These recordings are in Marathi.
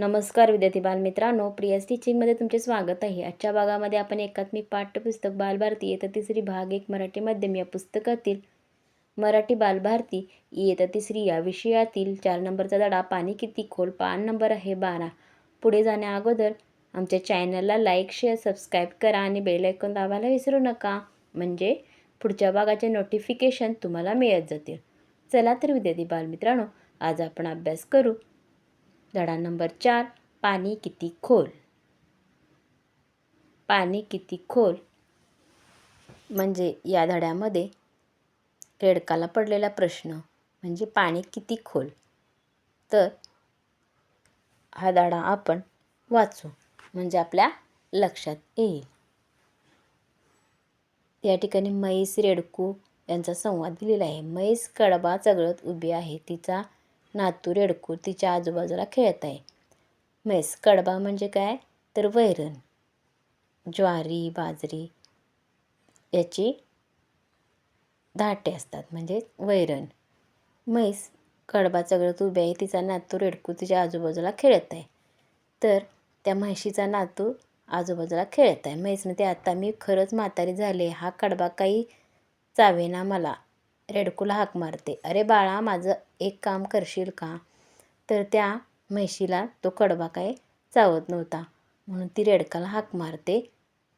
नमस्कार विद्यार्थी बालमित्रांनो प्रियस टीचिंगमध्ये तुमचे स्वागत आहे. आजच्या भागामध्ये आपण एकात्मिक पाठ्यपुस्तक बालभारती येतं तिसरी भाग एक मराठी माध्यम या पुस्तकातील मराठी बालभारती येतं तिसरी या विषयातील चार नंबरचा धडा पाणी किती खोल पान नंबर आहे बारा. पुढे जाण्या अगोदर आमच्या चॅनलला लाईक शेअर सबस्क्राईब करा आणि बेल ऐकून दाबायला विसरू नका. म्हणजे पुढच्या भागाचे नोटिफिकेशन तुम्हाला मिळत जातील. चला तर विद्यार्थी बालमित्रांनो आज आपण अभ्यास करू. धडा नंबर चार पाणी किती खोल? पाणी किती खोल म्हणजे या धड्यामध्ये रेडकाला पडलेला प्रश्न म्हणजे पाणी किती खोल? तर हा धडा आपण वाचू म्हणजे आपल्या लक्षात येईल. या ठिकाणी म्हैस रेडकू यांचा संवाद दिलेला आहे. म्हैस कडबा चगळत उभी आहे. तिचा नातू रेडकू तिच्या आजूबाजूला खेळत आहे. म्हैस कडबा म्हणजे काय? तर वैरण. ज्वारी बाजरी याची धाटे असतात म्हणजे वैरण. म्हैस कडबा चगळत उभी आहे तिचा नातू रेडकू तिच्या आजूबाजूला खेळत आहे. तर त्या म्हैशीचा नातू आजूबाजूला खेळत आहे. म्हैस म्हणते आता मी खरंच म्हातारी झाले हा कडबा काही चावेना मला. रेडकूला हाक मारते. अरे बाळा माझं एक काम करशील का? तर त्या म्हैशीला तो कडबा काय चावत नव्हता. म्हणून ती रेडकाला हाक मारते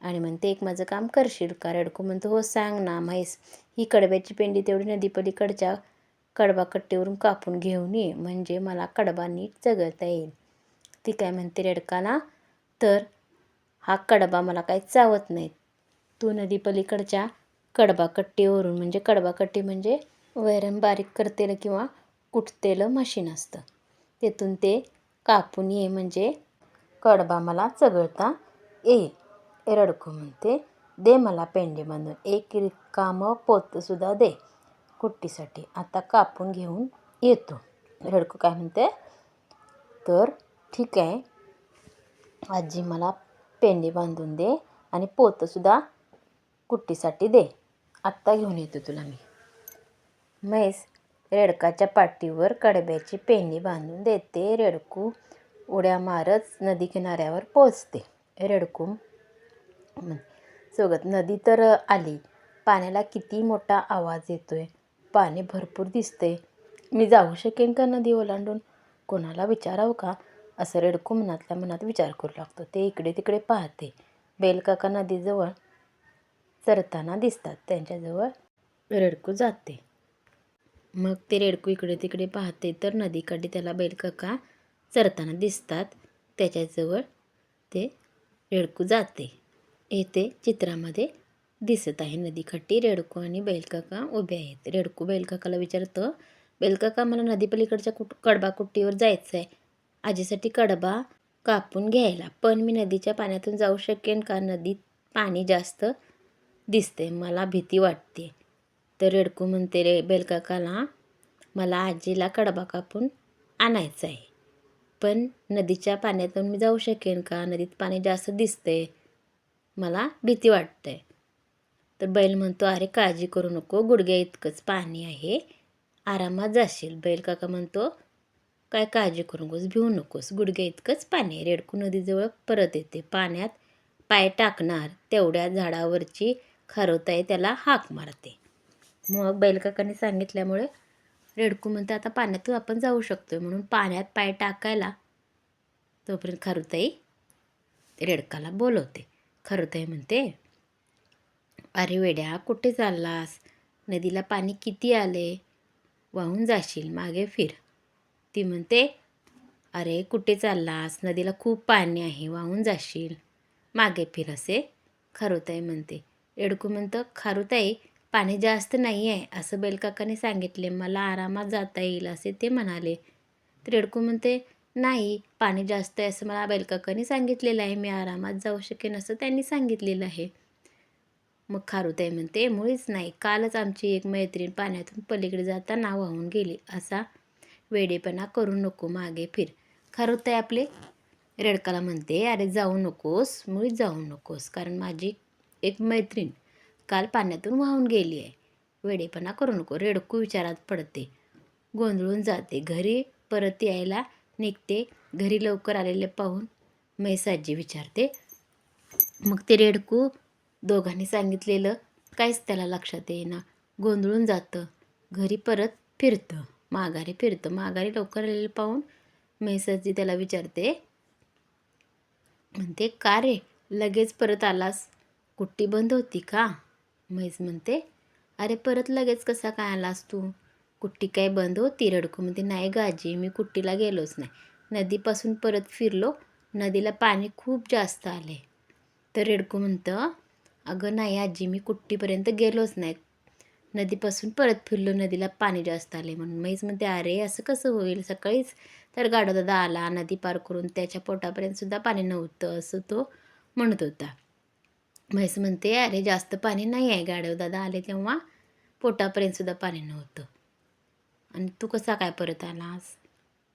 आणि म्हणते एक माझं काम करशील का? रेडकू म्हणतो हो सांग ना म्हैस. ही कडब्याची पेंडी तेवढी नदीपलीकडच्या कडबा कट्टीवरून कापून घेऊन ये. म्हणजे मला कडबा नीट जगता येईल. ती काय म्हणते रेडकाला तर हा कडबा मला काही चावत नाही तू नदीपलीकडच्या कडबाकट्टीवरून म्हणजे कडबाकट्टी म्हणजे वैरण बारीक करतेलं किंवा कुटतेलं मशीन असतं. तिथून ते कापून ये म्हणजे कडबा मला चघळता येईल. रडको म्हणते दे मला पेंडे बांधून एक रिकामं पोतंसुद्धा दे. कुट्टीसाठी आता कापून घेऊन येतो. रडको काय म्हणते तर ठीक आहे. आजी मला पेंडे बांधून दे आणि पोतंसुद्धा कुट्टीसाठी दे. आत्ता घेऊन येतो तुला मी. म्हैस रेडकाच्या पाठीवर कडब्याची पेंडी बांधून देते. रेडकू उड्या मारत नदी किनाऱ्यावर पोचते रेडकू सोबत नदी तर आली. पाण्याला किती मोठा आवाज येतोय. पाणी भरपूर दिसते मी जाऊ शकेन का नदी ओलांडून? कोणाला विचारावं का? असं रेडकू मनातल्या मनात विचार करू लागतो. ते इकडे तिकडे पाहते. बेलकाका नदीजवळ चरताना दिसतात. त्यांच्याजवळ रेडकू जाते. मग ते रेडकू इकडे तिकडे पाहते. तर नदीकडे त्याला बैलकाका चरताना दिसतात. त्याच्याजवळ ते रेडकू जाते. येथे चित्रामध्ये दिसत आहे. नदीकाठी रेडकू आणि बैलकाका उभे आहेत. रेडकू बैलकाकाला विचारतं बैलकाका मला नदीपलीकडच्या कुट कडबा कुट्टीवर जायचं आहे आजीसाठी कडबा कापून घ्यायला. पण मी नदीच्या पाण्यातून जाऊ शकेन का? नदीत पाणी जास्त दिसते मला भीती वाटते तर रेडकू म्हणते रे बेलकाकाला मला आजीला कडबा कापून आणायचं आहे. पण नदीच्या पाण्यातून मी जाऊ शकेन का? नदीत पाणी जास्त दिसते मला भीती वाटते तर बैल म्हणतो अरे काळजी करू नको. गुडघ्या इतकंच पाणी आहे. आरामात जाशील. बैल काका म्हणतो काय काळजी करू नकोस भिवू नकोस. गुडघ्या इतकंच पाणी आहे. रेडकू नदीजवळ परत येते. पाण्यात पाय टाकणार तेवढ्या झाडावरची खरवताय त्याला हाक मारते. मग बैलकाकाने सांगितल्यामुळे रेडकू म्हणते आता पाण्यातून आपण जाऊ शकतो म्हणून पाण्यात पाय टाकायला तोपर्यंत खारुताई रेडकाला बोलवते. खारुताई म्हणते अरे वेड्या कुठे चाललास? नदीला पाणी किती आले? वाहून जाशील मागे फिर. ती म्हणते अरे कुठे चाललास? नदीला खूप पाणी आहे वाहून जाशील मागे फिर असे. खारुताई म्हणते एडकू म्हणतं खारुताई पाणी जास्त नाही आहे असं बैलकाकाने सांगितले. मला आरामात जाता येईल असे ते म्हणाले. तर रेडकू म्हणते नाही पाणी जास्त आहे असं मला बैलकाकाने सांगितलेलं आहे. मी आरामात जाऊ शकेन असं त्यांनी सांगितलेलं आहे. मग खारुताई म्हणते मुळीच नाही. कालच आमची एक मैत्रीण पाण्यातून पलीकडे जाताना वाहून गेली. असा वेडेपणा करू नको मागे फिर. खारुताई आपले रेडकाला म्हणते अरे जाऊ नकोस मुळीच जाऊ नकोस. कारण माझी एक मैत्रीण काल पाण्यातून वाहून गेली आहे. वेडेपणा करू नको रेडकू विचारात पडते. गोंधळून जाते. घरी परत यायला निघते. घरी लवकर आलेले पाहून मैसाजी विचारते मग ते रेडकू दोघांनी सांगितलेलं काहीच त्याला लक्षात येईना. गोंधळून जातं. घरी परत फिरतं. माघारी फिरतं. माघारी लवकर आलेलं पाहून मैसाजी त्याला विचारते म्हणते का रे लगेच परत आलास? कुट्टी बंद होती का? म्हैस म्हणते अरे परत लगेच कसा काय आलास तू? कुट्टी काय बंद होती? रडकू म्हणते नाही गाजी मी कुट्टीला गेलोच नाही. नदीपासून परत फिरलो. नदीला पाणी खूप जास्त आले. तर रेडकू म्हणतं अगं नाही आजी मी कुट्टीपर्यंत गेलोच नाही. नदीपासून परत फिरलो. नदीला पाणी जास्त आले म्हणून. म्हैस म्हणते अरे असं कसं होईल? सकाळीच तर गाडोदादा आला. नदी पार करून त्याच्या पोटापर्यंत सुद्धा पाणी नव्हतं असं तो म्हणत होता. म्हैस म्हणते अरे जास्त पाणी नाही आहे गाडव दादा. आले तेव्हा पोटापर्यंत सुद्धा पाणी नव्हतं. आणि तू कसा काय परत आलास?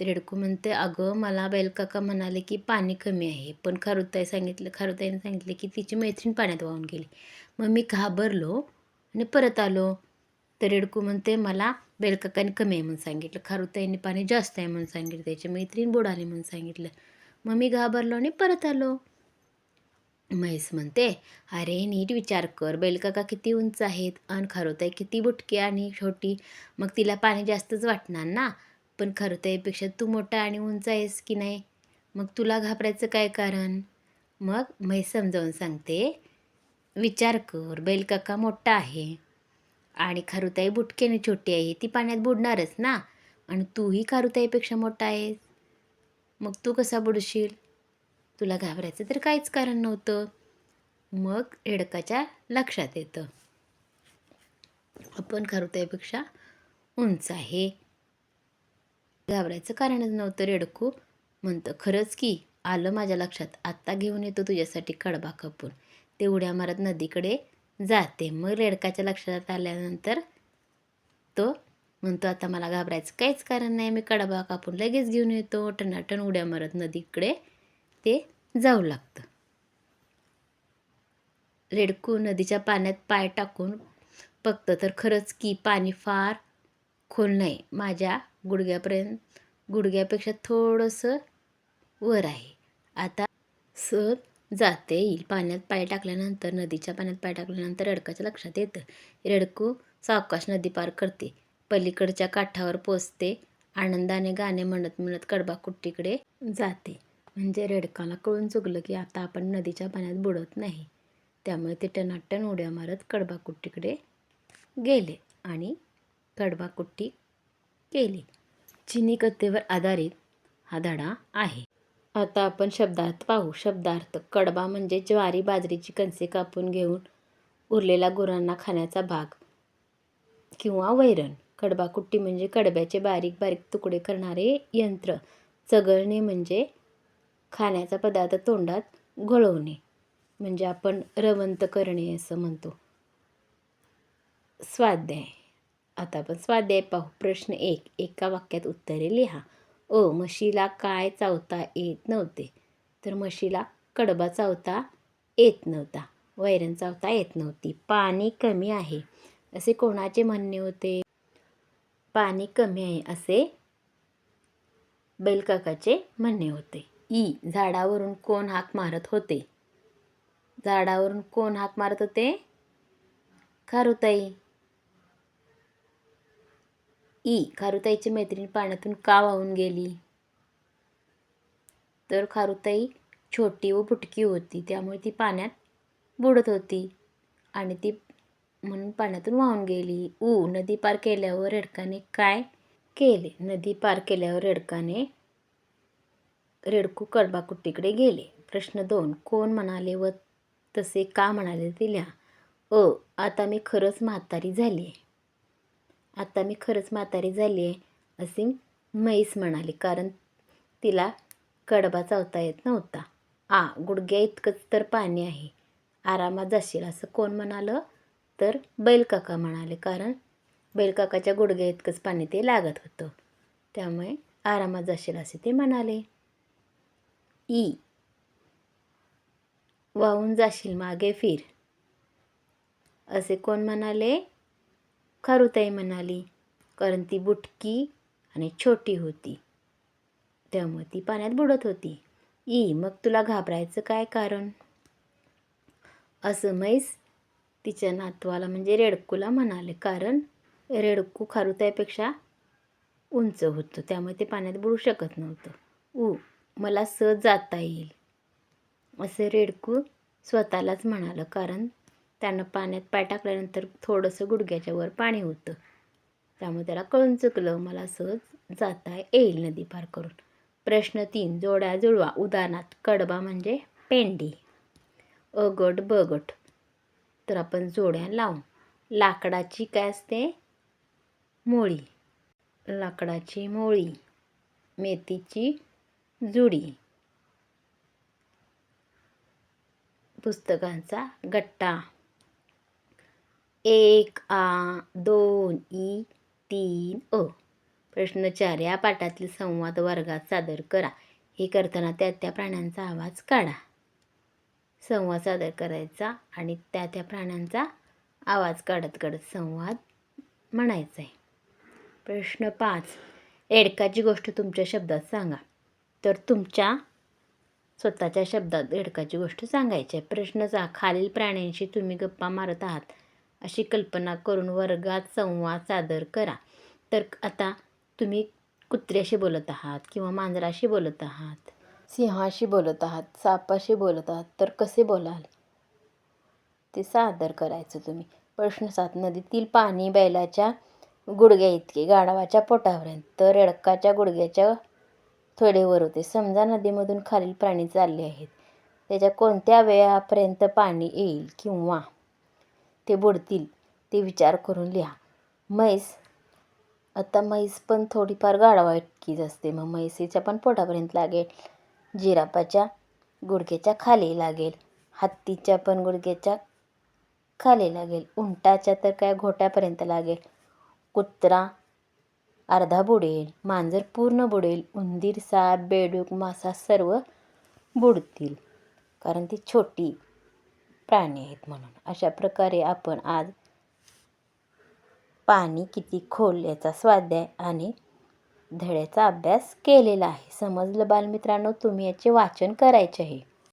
रेडकू म्हणते अगं मला बैलकाका म्हणाले की पाणी कमी आहे पण खारुताई सांगितलं खारुताईने सांगितले की तिची मैत्रीण पाण्यात वाहून गेली. मग मी घाबरलो आणि परत आलो. तर रेडकू म्हणते मला बेलकाकाने कमी आहे म्हणून सांगितलं खारुताईने पाणी जास्त आहे म्हणून सांगितलं त्याची मैत्रीण बुडाली म्हणून सांगितलं. मग मी घाबरलो आणि परत आलो. म्हैस म्हणते अरे नीट विचार कर बैलकाका किती उंच आहेत? आणि खरोताई किती बुटकी आणि छोटी? मग तिला पाणी जास्तच वाटणार ना? पण खारुताईपेक्षा तू मोठा आणि उंच आहेस की नाही? मग तुला घाबरायचं काय कारण? मग म्हैस समजावून सांगते विचार कर बैलकाका मोठा आहे आणि खारुताई बुटक्याने छोटी आहे ती पाण्यात बुडणारच ना? आणि तूही खारुताईपेक्षा मोठा आहेस? मग तू कसा बुडशील? तुला घाबरायचं तर काहीच कारण नव्हतं. मग रेडकाच्या लक्षात येतं. आपण खारुताईपेक्षा उंच आहे. घाबरायचं कारणच नव्हतं रेडकू म्हणतं खरंच की आलं माझ्या लक्षात. आत्ता घेऊन येतो तुझ्यासाठी कडबा कापून. ते उड्या मारत नदीकडे जाते. मग रेडकाच्या लक्षात आल्यानंतर तो म्हणतो आता मला घाबरायचं काहीच कारण नाही. मी कडबा कापून लगेच घेऊन येतो. टनाटन उड्या मारत नदीकडे ते जाऊ लागतं. रेडकू नदीच्या पाण्यात पाय टाकून बघतं तर खरंच की पाणी फार खोल नाही. माझ्या गुडघ्यापर्यंत गुडघ्यापेक्षा थोडंसं वर आहे. आता स जाते येईल. पाण्यात पाय टाकल्यानंतर नदीच्या पाण्यात पाय टाकल्यानंतर रेडकाच्या लक्षात येतं. रेडकू सावकाश नदी पार करते. पलीकडच्या काठावर पोचते. आनंदाने गाणे म्हणत म्हणत कडबाकुट्टीकडे जाते. म्हणजे रेडकाला कळून चुकलं की आता आपण नदीच्या पाण्यात बुडत नाही. त्यामुळे ते टनाटन उड्या मारत कडबाकुट्टीकडे गेले आणि कडबाकुट्टी केली. चिनी कथेवर आधारित हा धडा आहे. आता आपण शब्दार्थ पाहू. शब्दार्थ कडबा म्हणजे ज्वारी बाजरीची कणसे कापून घेऊन उरलेल्या गुरांना खाण्याचा भाग किंवा वैरण. कडबाकुट्टी म्हणजे कडब्याचे बारीक बारीक तुकडे करणारे यंत्र. चगळणे म्हणजे खाण्याचा पदार्थ तोंडात घोळवणे. म्हणजे आपण रवंत करणे असं म्हणतो. स्वाध्याय. आता आपण स्वाध्याय पाहू. प्रश्न एक. एका वाक्यात उत्तरे लिहा. ओ म्हशीला काय चावता येत नव्हते. तर म्हशीला कडबा चावता येत नव्हता. वैरण चावता येत नव्हती. पाणी कमी आहे. असे कोणाचे म्हणणे होते? पाणी कमी आहे असे बैलकाकाचे म्हणणे होते. ई झाडावरून कोण हाक मारत होते? झाडावरून कोण हाक मारत होते? खारुताई. ई खारुताईची मैत्रीण पाण्यातून का वाहून गेली? तर खारुताई छोटी व बुटकी होती त्यामुळे ती पाण्यात बुडत होती आणि ती म्हणून पाण्यातून वाहून गेली. ऊ नदी पार केल्यावर रेडकाने काय केले? नदी पार केल्यावर रेडकाने रेडकू कडबाकुट्टीकडे गेले. प्रश्न दोन कोण म्हणाले व तसे का म्हणाले ते लिहा अ आता मी खरंच म्हातारी झाली आहे आता मी खरंच म्हातारी झाली आहे असे म्हैस म्हणाली कारण तिला कडबा चावता येत नव्हता. आ गुडघ्या इतकंच तर पाणी आहे. आरामात जाशील असं कोण म्हणालं? तर बैलकाका म्हणाले कारण बैलकाकाच्या गुडघ्या इतकंच पाणी ते लागत होतं. त्यामुळे आरामात जाशील असे ते म्हणाले. ई. वाहून जाशील मागे फिर. असे कोण म्हणाले? खारुताई म्हणाली कारण ती बुटकी आणि छोटी होती. त्यामुळे ती पाण्यात बुडत होती. ई मग तुला घाबरायचं काय कारण? असं म्हैस तिच्या नातवाला म्हणजे रेडकूला म्हणाले कारण रेडकू खारुताईपेक्षा उंच होतं. त्यामुळे ते पाण्यात बुडू शकत नव्हतं. ऊ मला सहज जाता येईल. असं रेडकू स्वतःलाच म्हणालं कारण त्यानं पाण्यात पाय टाकल्यानंतर थोडंसं गुडघ्याच्या वर पाणी होतं. त्यामुळे त्याला कळून चुकलं मला सहज जाता येईल नदी पार करून. प्रश्न तीन जोड्या जुळवा. उदाहरणार्थ कडबा म्हणजे पेंडी. अ गट ब गट तर आपण जोड्या लावू. लाकडाची काय असते? मोळी. लाकडाची मोळी. मेथीची जुडी. पुस्तकांचा गट्टा. एक आ दोन ई तीन अ. प्रश्न चार या पाठातील संवाद वर्गात सादर करा. हे करताना त्या त्या प्राण्यांचा आवाज काढा. संवाद सादर करायचा आणि त्या त्या प्राण्यांचा आवाज काढत काढत संवाद म्हणायचा आहे प्रश्न पाच. एडकाची गोष्ट तुमच्या शब्दात सांगा. तर तुमच्या स्वतःच्या शब्दात एडकाची गोष्ट सांगायची आहे. प्रश्न खालील प्राण्यांशी तुम्ही गप्पा मारत आहात अशी कल्पना करून वर्गात संवाद सादर करा. तर आता तुम्ही कुत्र्याशी बोलत आहात किंवा मांजराशी बोलत आहात? सिंहाशी बोलत आहात सापाशी बोलत आहात तर कसे बोलाल? ते सादर करायचं तुम्ही. प्रश्न सात नदीतील पाणी बैलाच्या गुडघ्या इतके गाढवाच्या पोटापर्यंत तर रेडकाच्या गुडघ्याच्या थोडे वर होते. समजा नदीमधून खालील प्राणी चालले आहेत. त्याच्या कोणत्या वेळापर्यंत पाणी येईल किंवा ते बुडतील ते विचार करून लिहा. म्हैस आता म्हैस पण थोडीफार गाढवा असते. मग म्हैसीच्या पण पोटापर्यंत लागेल. जिरापाच्या गुडघ्याच्या खाली लागेल. हत्तीच्या पण गुडघ्याच्या खाली लागेल. उंटाच्या तर काय घोट्यापर्यंत लागेल. कुत्रा अर्धा बुडेल मांजर पूर्ण बुडेल उंदीर साप बेडूक मासा सर्व बुडतील. कारण ती छोटी प्राणी आहेत म्हणून. अशा प्रकारे आपण आज पाणी किती खोल याचा स्वाध्याय आणि धड्याचा अभ्यास केलेला आहे. समजलं बालमित्रांनो? तुम्ही याचे वाचन करायचे आहे.